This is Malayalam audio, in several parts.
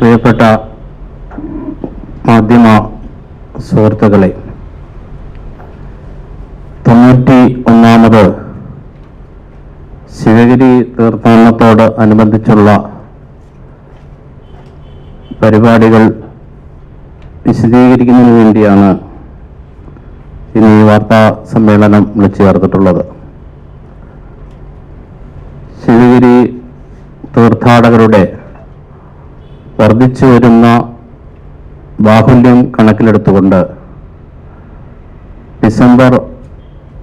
പ്രിയപ്പെട്ട മാധ്യമ സുഹൃത്തുക്കളെ തൊണ്ണൂറ്റി ഒന്നാമത് ശിവഗിരി തീർത്ഥാടനത്തോട് അനുബന്ധിച്ചുള്ള പരിപാടികൾ വിശദീകരിക്കുന്നതിന് വേണ്ടിയാണ് ഇന്ന് ഈ വാർത്താ സമ്മേളനം വിളിച്ചു ചേർത്തിട്ടുള്ളത്. ശിവഗിരി തീർത്ഥാടകരുടെ വർദ്ധിച്ചു വരുന്ന ബാഹുല്യം കണക്കിലെടുത്തുകൊണ്ട് ഡിസംബർ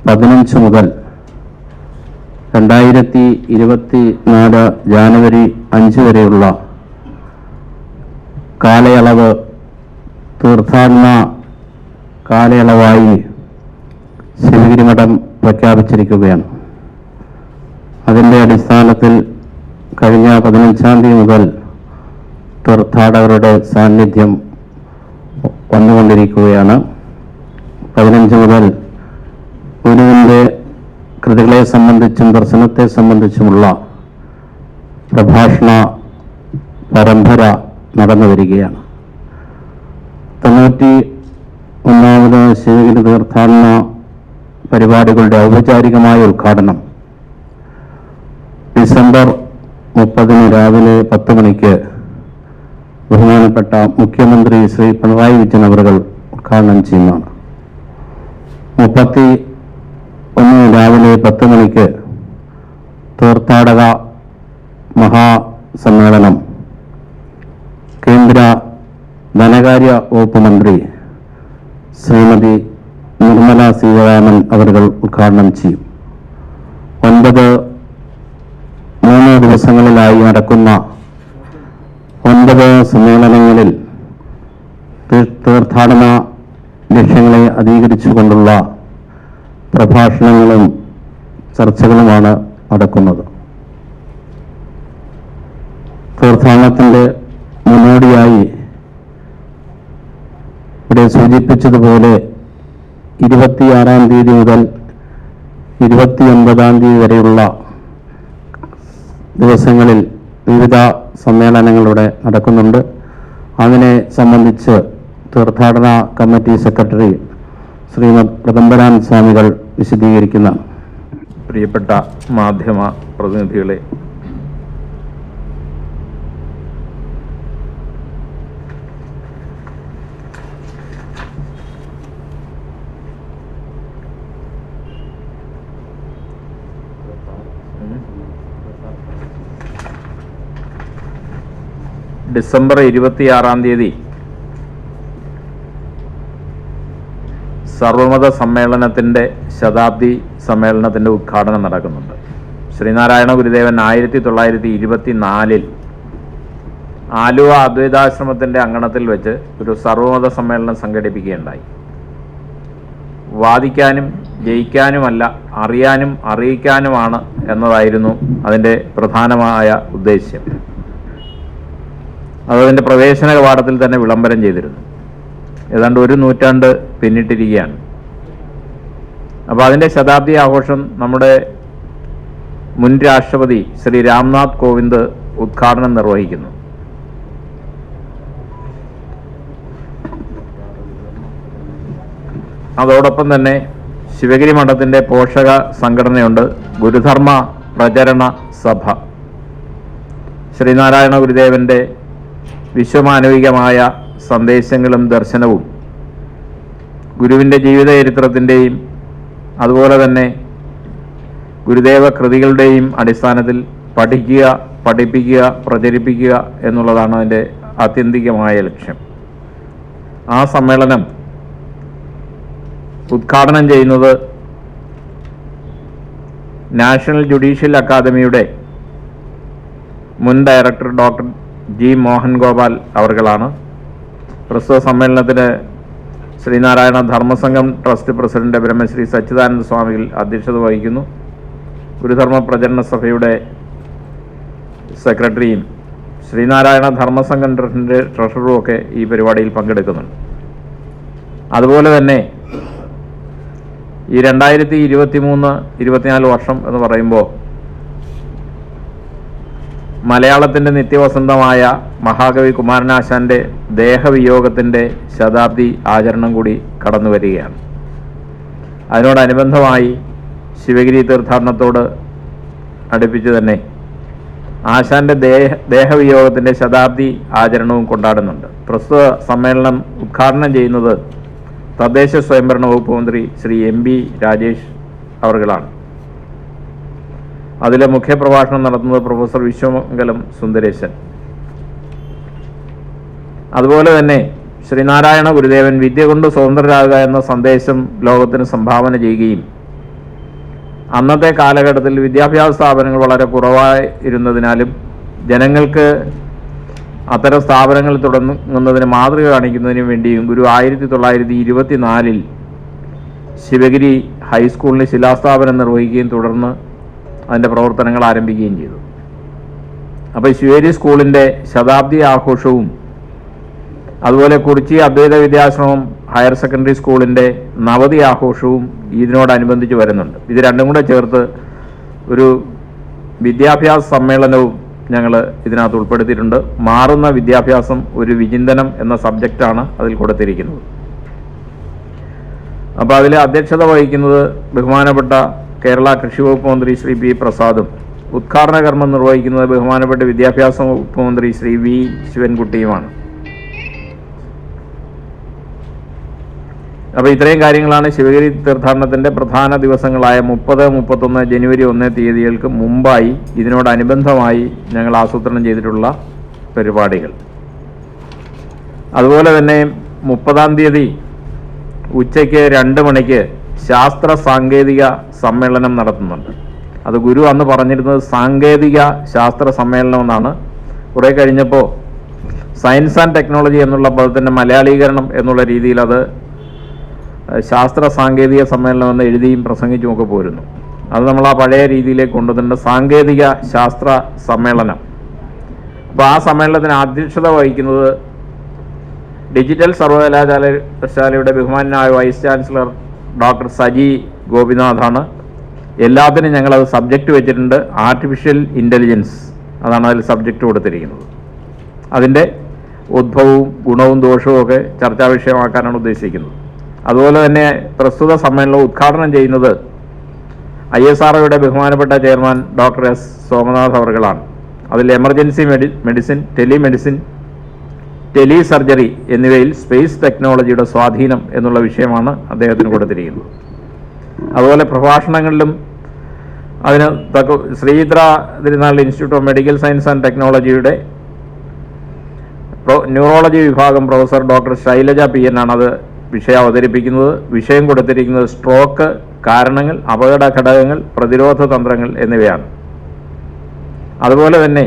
പതിനഞ്ച് മുതൽ രണ്ടായിരത്തി ഇരുപത്തി നാല് ജാനുവരി അഞ്ച് വരെയുള്ള കാലയളവ് തീർത്ഥാടന കാലയളവായി ശിവഗിരിമഠം പ്രഖ്യാപിച്ചിരിക്കുകയാണ്. അതിന്റെ അടിസ്ഥാനത്തിൽ കഴിഞ്ഞ പതിനഞ്ചാം തീയതി മുതൽ തീർത്ഥാടകരുടെ സാന്നിധ്യം വന്നുകൊണ്ടിരിക്കുകയാണ്. പതിനഞ്ച് മുതൽ ഗുരുവിന്റെ കൃതികളെ സംബന്ധിച്ചും ദർശനത്തെ സംബന്ധിച്ചുമുള്ള പ്രഭാഷണ പരമ്പര നടന്നു വരികയാണ്. തൊണ്ണൂറ്റി ഒന്നാമത് ശിവഗിരി തീർത്ഥാടന പരിപാടികളുടെ ഔപചാരികമായ ഉദ്ഘാടനം ഡിസംബർ മുപ്പതിന് രാവിലെ പത്ത് മണിക്ക് ബഹുമാനപ്പെട്ട മുഖ്യമന്ത്രി ശ്രീ പിണറായി വിജയൻ അവറുകൾ ഉദ്ഘാടനം ചെയ്യുന്നതാണ്. മുപ്പത്തി ഒന്ന് രാവിലെ പത്ത് മണിക്ക് തീർത്ഥാടക മഹാസമ്മേളനം കേന്ദ്ര ധനകാര്യ വകുപ്പ് മന്ത്രി ശ്രീമതി നിർമ്മല സീതാരാമൻ അവരുകൾ ഉദ്ഘാടനം ചെയ്യും. ഒൻപത് മൂന്ന് ദിവസങ്ങളിലായി നടക്കുന്ന ഒൻപത് സമ്മേളനങ്ങളിൽ തീർത്ഥാടന ലക്ഷ്യങ്ങളെ അധികരിച്ചുകൊണ്ടുള്ള പ്രഭാഷണങ്ങളും ചർച്ചകളുമാണ് നടക്കുന്നത്. തീർത്ഥാടനത്തിന്റെ മുന്നോടിയായി ഇവിടെ സൂചിപ്പിച്ചതുപോലെ ഇരുപത്തിയാറാം തീയതി മുതൽ ഇരുപത്തിയൊൻപതാം തീയതി വരെയുള്ള ദിവസങ്ങളിൽ വിവിധ സമ്മേളനങ്ങളിവിടെ നടക്കുന്നുണ്ട്. അതിനെ സംബന്ധിച്ച് തീർത്ഥാടന കമ്മിറ്റി സെക്രട്ടറി ശ്രീമദ് പ്രദംബരാൻ സ്വാമികൾ വിശദീകരിക്കുന്ന പ്രിയപ്പെട്ട മാധ്യമ പ്രതിനിധികളെ ഡിസംബർ ഇരുപത്തിയാറാം തീയതി സർവമത സമ്മേളനത്തിന്റെ ശതാബ്ദി സമ്മേളനത്തിന്റെ ഉദ്ഘാടനം നടക്കുന്നുണ്ട്. ശ്രീനാരായണ ഗുരുദേവൻ ആയിരത്തി തൊള്ളായിരത്തി ഇരുപത്തി നാലിൽ ആലുവ അദ്വൈതാശ്രമത്തിന്റെ അങ്കണത്തിൽ വെച്ച് ഒരു സർവമത സമ്മേളനം സംഘടിപ്പിക്കുകയുണ്ടായി. വാദിക്കാനും ജയിക്കാനുമല്ല അറിയാനും അറിയിക്കാനുമാണ് എന്നതായിരുന്നു അതിന്റെ പ്രധാനമായ ഉദ്ദേശ്യം. അതതിന്റെ പ്രവേശന കവാടത്തിൽ തന്നെ വിളംബരം ചെയ്തിരുന്നു. ഏതാണ്ട് ഒരു നൂറ്റാണ്ട് പിന്നിട്ടിരിക്കുകയാണ്. അപ്പോൾ അതിന്റെ ശതാബ്ദി ആഘോഷം നമ്മുടെ മുൻ രാഷ്ട്രപതി ശ്രീ രാംനാഥ് കോവിന്ദ് ഉദ്ഘാടനം നിർവഹിക്കുന്നു. അതോടൊപ്പം തന്നെ ശിവഗിരി മഠത്തിന്റെ പോഷക സംഘടനയുണ്ട് ഗുരുധർമ്മ പ്രചരണ സഭ. ശ്രീനാരായണ ഗുരുദേവന്റെ വിശ്വമാനവികമായ സന്ദേശങ്ങളും ദർശനവും ഗുരുവിന്റെ ജീവിത ചരിത്രത്തിന്റെയും അതുപോലെ തന്നെ ഗുരുദേവ കൃതികളുടെയും അടിസ്ഥാനത്തിൽ പഠിക്കുക പഠിപ്പിക്കുക പ്രചരിപ്പിക്കുക എന്നുള്ളതാണ് അതിന്റെ ആത്യന്തികമായ ലക്ഷ്യം. ആ സമ്മേളനം ഉദ്ഘാടനം ചെയ്യുന്നത് നാഷണൽ ജുഡീഷ്യൽ അക്കാദമിയുടെ മുൻ director doctor G Mohan Gopal അവർകളാണ്. പ്രസ്തുത സമ്മേളനത്തിന് ശ്രീനാരായണ ധർമ്മസംഘം ട്രസ്റ്റ് പ്രസിഡന്റ് ബ്രഹ്മശ്രീ സച്ചിദാനന്ദ സ്വാമികൾ അധ്യക്ഷത വഹിക്കുന്നു. ഗുരുധർമ്മ പ്രചരണ സഭയുടെ സെക്രട്ടറിയും ശ്രീനാരായണ ധർമ്മസംഘം ട്രസ്റ്റിന്റെ ട്രഷററും ഒക്കെ ഈ പരിപാടിയിൽ പങ്കെടുക്കുന്നുണ്ട്. അതുപോലെ തന്നെ ഈ രണ്ടായിരത്തി ഇരുപത്തി മൂന്ന് ഇരുപത്തിനാല് വർഷം എന്ന് പറയുമ്പോൾ മലയാളത്തിന്റെ നിത്യവസന്തമായ മഹാകവി കുമാരനാശാന്റെ ദേഹവിയോഗത്തിന്റെ ശതാബ്ദി ആചരണം കൂടി കടന്നു വരികയാണ്. അതിനോടനുബന്ധമായി ശിവഗിരി തീർത്ഥാടനത്തോട് അടുപ്പിച്ച് തന്നെ ആശാന്റെ ദേഹ ദേഹവിയോഗത്തിന്റെ ശതാബ്ദി ആചരണവും കൊണ്ടാടുന്നുണ്ട്. പ്രസ്തുത സമ്മേളനം ഉദ്ഘാടനം ചെയ്യുന്നത് തദ്ദേശ സ്വയംഭരണ വകുപ്പ് മന്ത്രി ശ്രീ എം ബി രാജേഷ് അവർകളാണ്. അതിലെ മുഖ്യപ്രഭാഷണം നടത്തുന്നത് പ്രൊഫസർ വിശ്വമംഗലം സുന്ദരേശൻ. അതുപോലെ തന്നെ ശ്രീനാരായണ ഗുരുദേവൻ വിദ്യ കൊണ്ട് സ്വതന്ത്രരാകുക എന്ന സന്ദേശം ലോകത്തിന് സംഭാവന ചെയ്യുകയും അന്നത്തെ കാലഘട്ടത്തിൽ വിദ്യാഭ്യാസ സ്ഥാപനങ്ങൾ വളരെ കുറവായിരുന്നതിനാലും ജനങ്ങൾക്ക് അത്തരം സ്ഥാപനങ്ങൾ തുടങ്ങുന്നതിന് മാതൃക കാണിക്കുന്നതിന് വേണ്ടിയും ഗുരു ആയിരത്തി തൊള്ളായിരത്തി ഇരുപത്തിനാലിൽ ശിവഗിരി ഹൈസ്കൂളിന് ശിലാസ്ഥാപനം നിർവഹിക്കുകയും തുടർന്ന് അതിന്റെ പ്രവർത്തനങ്ങൾ ആരംഭിക്കുകയും ചെയ്തു. അപ്പോൾ ശിവേരി സ്കൂളിന്റെ ശതാബ്ദി ആഘോഷവും അതുപോലെ കുറിച്ചി അദ്വൈത വിദ്യാശ്രമം ഹയർ സെക്കൻഡറി സ്കൂളിന്റെ നവതി ആഘോഷവും ഇതിനോടനുബന്ധിച്ച് വരുന്നുണ്ട്. ഇത് രണ്ടും കൂടെ ചേർത്ത് ഒരു വിദ്യാഭ്യാസ സമ്മേളനവും ഞങ്ങൾ ഇതിനകത്ത് ഉൾപ്പെടുത്തിയിട്ടുണ്ട്. മാറുന്ന വിദ്യാഭ്യാസം ഒരു വിചിന്തനം എന്ന സബ്ജക്റ്റാണ് അതിൽ കൊടുത്തിരിക്കുന്നത്. അപ്പോൾ അതിൽ അധ്യക്ഷത വഹിക്കുന്നത് ബഹുമാനപ്പെട്ട കേരള കൃഷി വകുപ്പ് മന്ത്രി ശ്രീ പി പ്രസാദും ഉദ്ഘാടന കർമ്മം നിർവഹിക്കുന്നത് ബഹുമാനപ്പെട്ട വിദ്യാഭ്യാസ വകുപ്പ് മന്ത്രി ശ്രീ വി ശിവൻകുട്ടിയുമാണ്. അപ്പോൾ ഇത്രയും കാര്യങ്ങളാണ് ശിവഗിരി തീർത്ഥാടനത്തിന്റെ പ്രധാന ദിവസങ്ങളായ മുപ്പത് മുപ്പത്തൊന്ന് ജനുവരി ഒന്ന് തീയതികൾക്ക് മുമ്പായി ഇതിനോടനുബന്ധമായി ഞങ്ങൾ ആസൂത്രണം ചെയ്തിട്ടുള്ള പരിപാടികൾ. അതുപോലെ തന്നെ മുപ്പതാം തീയതി ഉച്ചയ്ക്ക് രണ്ട് മണിക്ക് ശാസ്ത്ര സാങ്കേതിക സമ്മേളനം നടത്തുന്നുണ്ട്. അത് ഗുരു അന്ന് പറഞ്ഞിരുന്നത് സാങ്കേതിക ശാസ്ത്ര സമ്മേളനം എന്നാണ്. കുറേ കഴിഞ്ഞപ്പോൾ സയൻസ് ആൻഡ് ടെക്നോളജി എന്നുള്ള പദത്തിന്റെ മലയാളീകരണം എന്നുള്ള രീതിയിൽ അത് ശാസ്ത്ര സാങ്കേതിക സമ്മേളനം എന്ന് എഴുതിയും പ്രസംഗിച്ചും ഒക്കെ പോരുന്നു. അത് നമ്മൾ ആ പഴയ രീതിയിലേക്ക് കൊണ്ടുവന്നിട്ടുണ്ട് സാങ്കേതിക ശാസ്ത്ര സമ്മേളനം. അപ്പോൾ ആ സമ്മേളനത്തിന് അധ്യക്ഷത വഹിക്കുന്നത് ഡിജിറ്റൽ സർവകലാശാല സർവകലാശാലയുടെ ബഹുമാനായ വൈസ് ചാൻസലർ ഡോക്ടർ സജി ഗോപിനാഥാണ്. എല്ലാത്തിനും ഞങ്ങളത് സബ്ജക്റ്റ് വെച്ചിട്ടുണ്ട്. ആർട്ടിഫിഷ്യൽ ഇന്റലിജൻസ് അതാണ് അതിൽ സബ്ജക്റ്റ് കൊടുത്തിരിക്കുന്നത്. അതിന്റെ ഉദ്ഭവവും ഗുണവും ദോഷവും ഒക്കെ ചർച്ചാ വിഷയമാക്കാനാണ് ഉദ്ദേശിക്കുന്നത്. അതുപോലെ തന്നെ പ്രസ്തുത സമ്മേളനം ഉദ്ഘാടനം ചെയ്യുന്നത് ഐ എസ് ആർ ബഹുമാനപ്പെട്ട ചെയർമാൻ ഡോക്ടർ എസ്. സോമനാഥ് അവർകളാണ്. അതിൽ emergency medi medicine telemedicine telesurgery എന്നിവയിൽ സ്പേസ് ടെക്നോളജിയുടെ സ്വാധീനം എന്നുള്ള വിഷയമാണ് അദ്ദേഹത്തിന് കൊടുത്തിരിക്കുന്നത്. അതുപോലെ പ്രഭാഷണങ്ങളിലും അതിന് തക്ക Sree Chitra Thirunal institute of medical science and ടെക്നോളജിയുടെ ന്യൂറോളജി വിഭാഗം professor doctor Shailaja P N അത് വിഷയം അവതരിപ്പിക്കുന്നത്. വിഷയം കൊടുത്തിരിക്കുന്നത് സ്ട്രോക്ക് കാരണങ്ങൾ അപകട ഘടകങ്ങൾ പ്രതിരോധ തന്ത്രങ്ങൾ എന്നിവയാണ്. അതുപോലെ തന്നെ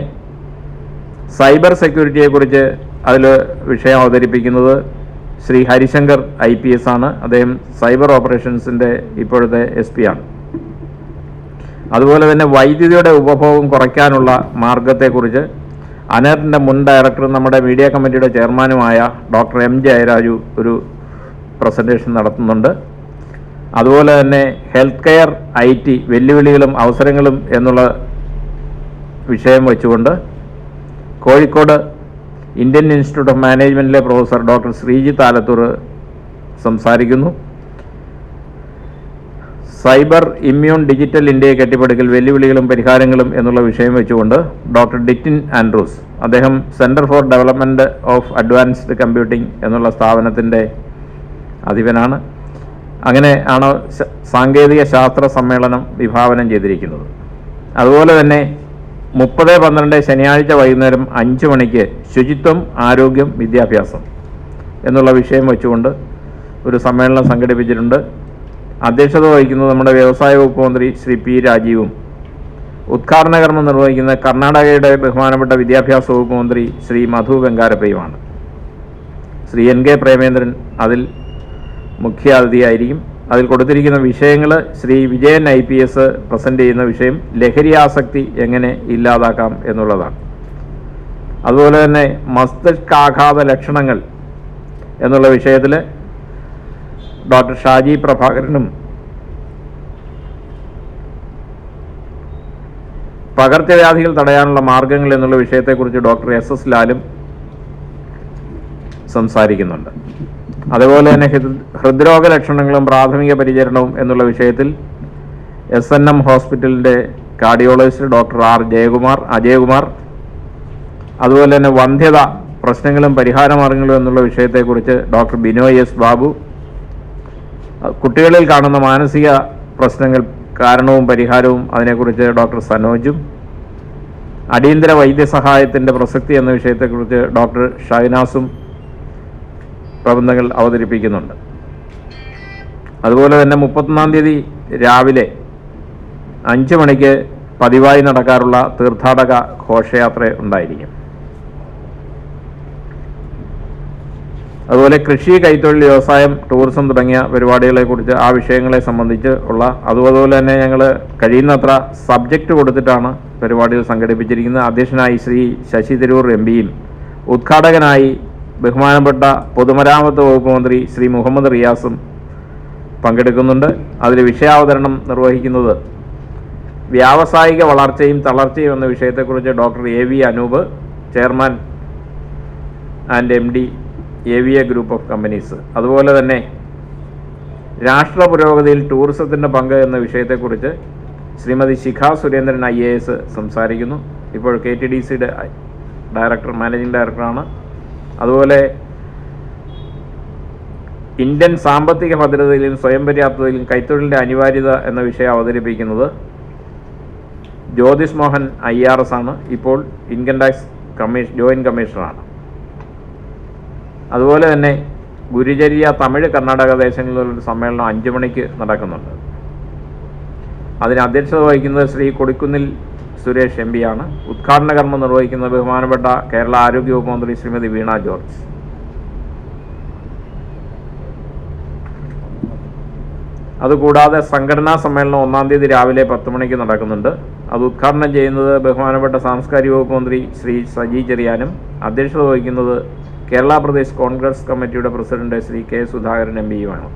സൈബർ സെക്യൂരിറ്റിയെക്കുറിച്ച് അതിൽ വിഷയം അവതരിപ്പിക്കുന്നത് Shri Harishankar I P S ആണ്. അദ്ദേഹം സൈബർ ഓപ്പറേഷൻസിന്റെ ഇപ്പോഴത്തെ എസ് പി ആണ്. അതുപോലെ തന്നെ വൈദ്യുതിയുടെ ഉപഭോഗം കുറയ്ക്കാനുള്ള മാർഗത്തെക്കുറിച്ച് അനേറിന്റെ മുൻ ഡയറക്ടറും നമ്മുടെ മീഡിയ കമ്മിറ്റിയുടെ ചെയർമാനുമായ ഡോക്ടർ എം ജയരാജു ഒരു പ്രസന്റേഷൻ നടത്തുന്നുണ്ട്. അതുപോലെ തന്നെ ഹെൽത്ത് കെയർ ഐ ടി വെല്ലുവിളികളും അവസരങ്ങളും എന്നുള്ള വിഷയം വെച്ചുകൊണ്ട് കോഴിക്കോട് ഇന്ത്യൻ ഇൻസ്റ്റിറ്റ്യൂട്ട് ഓഫ് മാനേജ്മെന്റിലെ പ്രൊഫസർ ഡോക്ടർ ശ്രീജിത്ത് ആലത്തൂർ സംസാരിക്കുന്നു. സൈബർ ഇമ്മ്യൂൺ ഡിജിറ്റൽ ഇന്ത്യയെ കെട്ടിപ്പടുക്കൽ വെല്ലുവിളികളും പരിഹാരങ്ങളും എന്നുള്ള വിഷയം വെച്ചുകൊണ്ട് ഡോക്ടർ ഡിറ്റിൻ ആൻഡ്രൂസ് അദ്ദേഹം centre for development of advanced computing എന്നുള്ള സ്ഥാപനത്തിന്റെ അധിപനാണ്. അങ്ങനെ ആണ് സാങ്കേതിക ശാസ്ത്ര സമ്മേളനം വിഭാവനം ചെയ്തിരിക്കുന്നത്. അതുപോലെ തന്നെ മുപ്പത് പന്ത്രണ്ട് ശനിയാഴ്ച വൈകുന്നേരം അഞ്ച് മണിക്ക് ശുചിത്വം ആരോഗ്യം വിദ്യാഭ്യാസം എന്നുള്ള വിഷയം വെച്ചുകൊണ്ട് ഒരു സമ്മേളനം സംഘടിപ്പിച്ചിട്ടുണ്ട്. അധ്യക്ഷത വഹിക്കുന്നത് നമ്മുടെ വ്യവസായ വകുപ്പ് മന്ത്രി ശ്രീ പി രാജീവും ഉദ്ഘാടന കർമ്മം നിർവഹിക്കുന്ന കർണാടകയുടെ ബഹുമാനപ്പെട്ട വിദ്യാഭ്യാസ വകുപ്പ് മന്ത്രി ശ്രീ മധു വെങ്കാരപ്പയുമാണ്. ശ്രീ എൻ കെ പ്രേമേന്ദ്രൻ അതിൽ മുഖ്യ അതിഥിയായിരിക്കും അതിൽ കൊടുത്തിരിക്കുന്ന വിഷയങ്ങൾ Shri Vijayan I P S present ചെയ്യുന്ന വിഷയം ലഹരി ആസക്തി എങ്ങനെ ഇല്ലാതാക്കാം എന്നുള്ളതാണ്. അതുപോലെ തന്നെ മസ്തിഷ്കാഘാത ലക്ഷണങ്ങൾ എന്നുള്ള വിഷയത്തിൽ ഡോക്ടർ ഷാജി പ്രഭാകരനും പകർച്ചവ്യാധികൾ തടയാനുള്ള മാർഗങ്ങൾ എന്നുള്ള വിഷയത്തെക്കുറിച്ച് ഡോക്ടർ എസ് എസ് ലാലും സംസാരിക്കുന്നുണ്ട്. അതുപോലെ തന്നെ ഹൃദ്രോഗ ലക്ഷണങ്ങളും പ്രാഥമിക പരിചരണവും എന്നുള്ള വിഷയത്തിൽ എസ് എൻ എം ഹോസ്പിറ്റലിന്റെ cardiologist doctor R Jayakumar Ajayakumar. അതുപോലെ തന്നെ വന്ധ്യത പ്രശ്നങ്ങളും പരിഹാരമാർഗങ്ങളും എന്നുള്ള വിഷയത്തെക്കുറിച്ച് ഡോക്ടർ ബിനോയ് എസ് ബാബു. കുട്ടികളിൽ കാണുന്ന മാനസിക പ്രശ്നങ്ങൾ കാരണവും പരിഹാരവും അതിനെക്കുറിച്ച് ഡോക്ടർ സനോജും. അടിയന്തര വൈദ്യസഹായത്തിന്റെ പ്രസക്തി എന്ന വിഷയത്തെക്കുറിച്ച് ഡോക്ടർ ഷൈനാസും പ്രബന്ധങ്ങൾ അവതരിപ്പിക്കുന്നുണ്ട്. അതുപോലെ തന്നെ മുപ്പത്തൊന്നാം തീയതി രാവിലെ അഞ്ച് മണിക്ക് പതിവായി നടക്കാറുള്ള തീർത്ഥാടക ഘോഷയാത്ര ഉണ്ടായിരിക്കും. അതുപോലെ കൃഷി കൈത്തൊഴിൽ വ്യവസായം ടൂറിസം തുടങ്ങിയ പരിപാടികളെക്കുറിച്ച് ആ വിഷയങ്ങളെ സംബന്ധിച്ച് ഉള്ള അതുപോലെ തന്നെ ഞങ്ങൾ കഴിയുന്നത്ര സബ്ജക്റ്റ് കൊടുത്തിട്ടാണ് പരിപാടികൾ സംഘടിപ്പിച്ചിരിക്കുന്നത്. അധ്യക്ഷനായി ശ്രീ ശശി തരൂർ എം പിയും ഉദ്ഘാടകനായി ബഹുമാനപ്പെട്ട പൊതുമരാമത്ത് വകുപ്പ് മന്ത്രി ശ്രീ മുഹമ്മദ് റിയാസും പങ്കെടുക്കുന്നുണ്ട്. അതിൽ വിഷയാവതരണം നിർവഹിക്കുന്നത് വ്യാവസായിക വളർച്ചയും തളർച്ചയും എന്ന വിഷയത്തെക്കുറിച്ച് doctor A V Anoop chairman and M D A V A group of companies. അതുപോലെ തന്നെ രാഷ്ട്ര പുരോഗതിയിൽ ടൂറിസത്തിന്റെ പങ്ക് എന്ന വിഷയത്തെക്കുറിച്ച് Shrimati Shikha Surendran I A S സംസാരിക്കുന്നു. ഇപ്പോൾ കെ ടി ഡി സിയുടെ ഡയറക്ടർ മാനേജിംഗ് ഡയറക്ടറാണ്. അതുപോലെ ഇന്ത്യൻ സാമ്പത്തിക ഭദ്രതയിലും സ്വയം പര്യാപ്തതയിലും കൈത്തൊഴിലിന്റെ അനിവാര്യത എന്ന വിഷയം അവതരിപ്പിക്കുന്നത് Jyothish Mohan I R S ആണ്. ഇപ്പോൾ ഇൻകം ടാക്സ് കമ്മീഷൻ ജോയിന്റ് കമ്മീഷണറാണ്. അതുപോലെ തന്നെ ഗുരുചര്യ തമിഴ് കർണാടക ദേശങ്ങളിലൊരു സമ്മേളനം അഞ്ചു മണിക്ക് നടക്കുന്നുണ്ട്. അതിന് അധ്യക്ഷത വഹിക്കുന്നത് ശ്രീ കൊടിക്കുന്നിൽ സുരേഷ് എം ആണ്. ഉദ്ഘാടന കർമ്മം നിർവഹിക്കുന്ന ബഹുമാനപ്പെട്ട കേരള ആരോഗ്യ വകുപ്പ് മന്ത്രി ശ്രീമതി വീണ ജോർജ്. അതുകൂടാതെ സംഘടനാ സമ്മേളനം ഒന്നാം തീയതി രാവിലെ പത്ത് മണിക്ക് നടക്കുന്നുണ്ട്. അത് ഉദ്ഘാടനം ചെയ്യുന്നത് ബഹുമാനപ്പെട്ട സാംസ്കാരിക വകുപ്പ് മന്ത്രി ശ്രീ സജി ചെറിയാനും അധ്യക്ഷത വഹിക്കുന്നത് കേരള പ്രദേശ് കോൺഗ്രസ് കമ്മിറ്റിയുടെ president Shri K Sudhakaran M പിയുമാണ്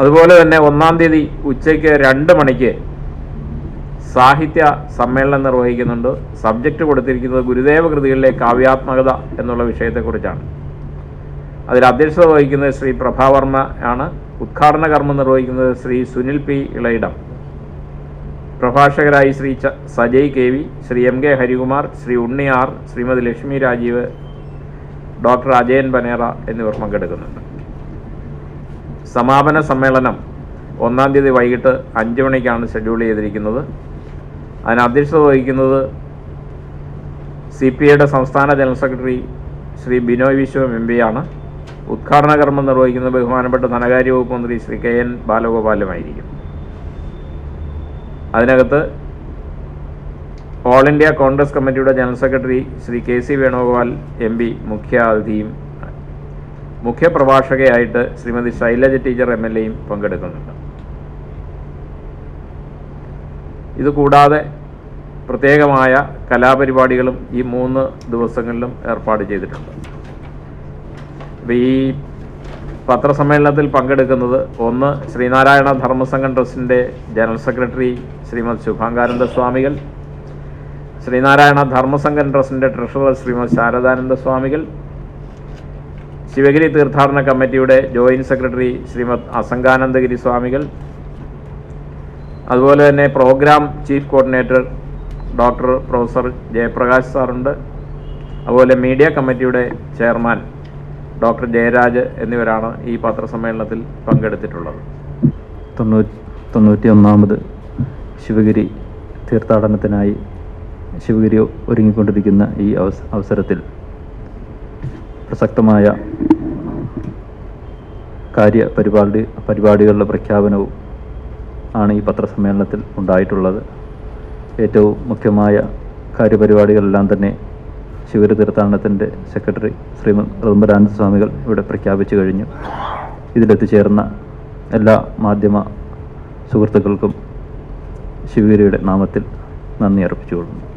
അതുപോലെ തന്നെ ഒന്നാം തീയതി ഉച്ചയ്ക്ക് രണ്ട് മണിക്ക് സാഹിത്യ സമ്മേളനം നിർവഹിക്കുന്നുണ്ട്. സബ്ജക്റ്റ് കൊടുത്തിരിക്കുന്നത് ഗുരുദേവ കൃതികളിലെ കാവ്യാത്മകത എന്നുള്ള വിഷയത്തെക്കുറിച്ചാണ്. അതിൽ അധ്യക്ഷത വഹിക്കുന്നത് ശ്രീ പ്രഭാവർമ്മ ആണ്. ഉദ്ഘാടന കർമ്മം നിർവഹിക്കുന്നത് Shri Sunil P Elayidam. പ്രഭാഷകരായി Shri Sajay K V Shri M K Harikumar Shri Unniyar Shrimati Lakshmi Rajeev doctor Ajayan Banera എന്നിവർ പങ്കെടുക്കുന്നുണ്ട്. സമാപന സമ്മേളനം ഒന്നാം തീയതി വൈകിട്ട് അഞ്ച് മണിക്കാണ് ഷെഡ്യൂൾ ചെയ്തിരിക്കുന്നത്. അതിന് അധ്യക്ഷത വഹിക്കുന്നത് സി പി ഐയുടെ സംസ്ഥാന general secretary Shri Binoy Viswam M ആണ് ഉദ്ഘാടന കർമ്മം നിർവഹിക്കുന്നത് ബഹുമാനപ്പെട്ട ധനകാര്യ വകുപ്പ് മന്ത്രി ശ്രീ കെ എൻ ബാലഗോപാലുമായിരിക്കും. അതിനകത്ത് ഓൾ ഇന്ത്യ കോൺഗ്രസ് കമ്മിറ്റിയുടെ general secretary Shri K C Venugopal M P മുഖ്യ അതിഥിയും മുഖ്യപ്രഭാഷകയായിട്ട് Shrimati Shailaja teacher M L എയും പങ്കെടുക്കുന്നുണ്ട്. ഇതുകൂടാതെ പ്രത്യേകമായ കലാപരിപാടികളും ഈ മൂന്ന് ദിവസങ്ങളിലും ഏർപ്പാട് ചെയ്തിട്ടുണ്ട്. അപ്പോൾ ഈ പത്രസമ്മേളനത്തിൽ പങ്കെടുക്കുന്നത് ഒന്ന് ശ്രീനാരായണ ധർമ്മസംഘം ട്രസ്റ്റിന്റെ ജനറൽ സെക്രട്ടറി ശ്രീമദ് ശുഭാങ്കാനന്ദ സ്വാമികൾ ശ്രീനാരായണ ധർമ്മസംഘം ട്രസ്റ്റിന്റെ ട്രഷറർ ശ്രീമദ് ശാരദാനന്ദ സ്വാമികൾ ശിവഗിരി തീർത്ഥാടന കമ്മിറ്റിയുടെ ജോയിന്റ് സെക്രട്ടറി ശ്രീമത് അസംഗാനന്ദഗിരി സ്വാമികൾ അതുപോലെ തന്നെ programme chief coordinator doctor professor Jayaprakash സാറുണ്ട് അതുപോലെ മീഡിയ കമ്മിറ്റിയുടെ ചെയർമാൻ ഡോക്ടർ ജയരാജ് എന്നിവരാണ് ഈ പത്രസമ്മേളനത്തിൽ പങ്കെടുത്തിട്ടുള്ളത്. തൊണ്ണൂറ്റി തൊണ്ണൂറ്റി ഒന്നാമത് ശിവഗിരി തീർത്ഥാടനത്തിനായി ശിവഗിരി ഒരുങ്ങിക്കൊണ്ടിരിക്കുന്ന ഈ അവസരത്തിൽ പ്രസക്തമായ കാര്യ പരിപാടി പരിപാടികളുടെ പ്രഖ്യാപനവും ആണ് ഈ പത്രസമ്മേളനത്തിൽ ഉണ്ടായിട്ടുള്ളത്. ഏറ്റവും മുഖ്യമായ കാര്യപരിപാടികളെല്ലാം തന്നെ ശിവര തീർത്ഥാടനത്തിന്റെ സെക്രട്ടറി ശ്രീമൻ ഋതംബരാനന്ദ സ്വാമികൾ ഇവിടെ പ്രഖ്യാപിച്ചു കഴിഞ്ഞു. ഇതിലെത്തിച്ചേർന്ന എല്ലാ മാധ്യമ സുഹൃത്തുക്കൾക്കും ശിവഗിരിയുടെ നാമത്തിൽ നന്ദി അർപ്പിച്ചുകൊള്ളുന്നു.